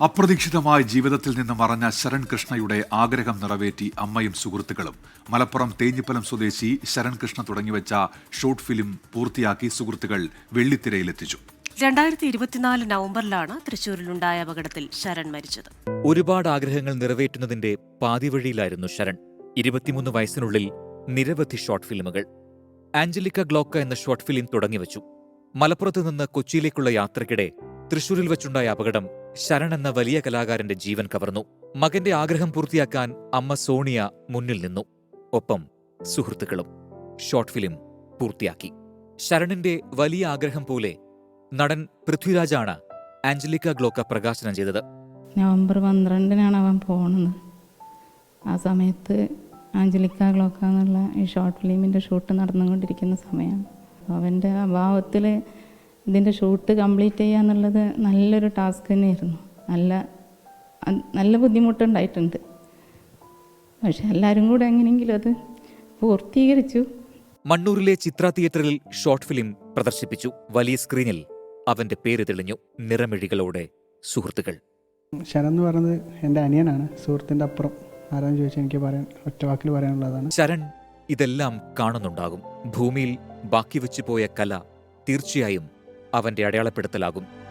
അപ്രതീക്ഷിതമായി ജീവിതത്തിൽ നിന്ന് മറഞ്ഞ ശരൺ കൃഷ്ണയുടെ ആഗ്രഹം നിറവേറ്റി അമ്മയും സുഹൃത്തുക്കളും. മലപ്പുറം തേഞ്ഞിപ്പലം സ്വദേശി ശരൺ കൃഷ്ണ തുടങ്ങിവെച്ച ഷോർട്ട് ഫിലിം പൂർത്തിയാക്കി സുഹൃത്തുക്കൾ വെള്ളിത്തിരയിലെത്തിച്ചു. രണ്ടായിരത്തി ഇരുപത്തിനാല് നവംബറിലാണ് തൃശൂരിലുണ്ടായ അപകടത്തിൽ ശരൺ മരിച്ചത്. ഒരുപാട് ആഗ്രഹങ്ങൾ നിറവേറ്റുന്നതിന്റെ പാതിവഴിയിലായിരുന്നു ശരൺ. ഇരുപത്തിമൂന്ന് വയസ്സിനുള്ളിൽ നിരവധി ഷോർട്ട് ഫിലിമുകൾ. ആഞ്ചലിക്ക ഗ്ലോക്ക എന്ന ഷോർട്ട് ഫിലിം തുടങ്ങിവച്ചു. മലപ്പുറത്ത് നിന്ന് കൊച്ചിയിലേക്കുള്ള യാത്രയ്ക്കിടെ തൃശൂരിൽ വെച്ചുണ്ടായ അപകടം ശരൺ എന്ന വലിയ കലാകാരന്റെ ജീവൻ കവർന്നു. മകന്റെ ആഗ്രഹം പൂർത്തിയാക്കാൻ അമ്മ സോണിയ മുന്നിൽ നിന്നു. ഒപ്പം സുഹൃത്തുക്കളും ഷോർട്ട് ഫിലിം പൂർത്തിയാക്കി. ശരണിന്റെ വലിയ ആഗ്രഹം പോലെ നടൻ പൃഥ്വിരാജാണ് ആഞ്ചലിക്ക ഗ്ലോക്ക പ്രകാശനം ചെയ്തത്. നവംബർ പന്ത്രണ്ടിനാണ് അവൻ പോണത്. ആ സമയത്ത് ആഞ്ചലിക്ക ഗ്ലോക്ക എന്നുള്ള ഈ ഷോർട്ട് ഫിലിമിന്റെ ഷൂട്ട് നടന്നുകൊണ്ടിരിക്കുന്ന സമയമാണ് അവന്റെ അഭാവത്തിൽ ഇതിന്റെ ഷൂട്ട് കംപ്ലീറ്റ് ചെയ്യുക എന്നുള്ളത് നല്ലൊരു ടാസ്ക് തന്നെയായിരുന്നു. നല്ല നല്ല ബുദ്ധിമുട്ടുണ്ടായിട്ടുണ്ട്. പക്ഷെ എല്ലാവരും കൂടെ എങ്ങനെയെങ്കിലും അത് പൂർത്തീകരിച്ചു. മണ്ണൂരിലെ ചിത്ര തിയേറ്ററിൽ ഷോർട്ട് ഫിലിം പ്രദർശിപ്പിച്ചു. വലിയ സ്ക്രീനിൽ അവന്റെ പേര് തെളിഞ്ഞു നിറമിഴികളോടെ സുഹൃത്തുക്കൾ. ശരൺ എന്ന് പറയുന്നത് എന്റെ അനിയനാണ്. സുഹൃത്തിന്റെ അപ്പുറം. ആരാന്ന് ചോദിച്ചാൽ എനിക്ക് പറയാൻ ഒറ്റ വാക്കിൽ പറയാനുള്ളതാണ്. ശരൺ ഇതെല്ലാം കാണുന്നുണ്ടാകും. ഭൂമിയിൽ ബാക്കി വെച്ചു പോയ കല തീർച്ചയായും അവന്റെ അടയാളപ്പെടുത്തലാകും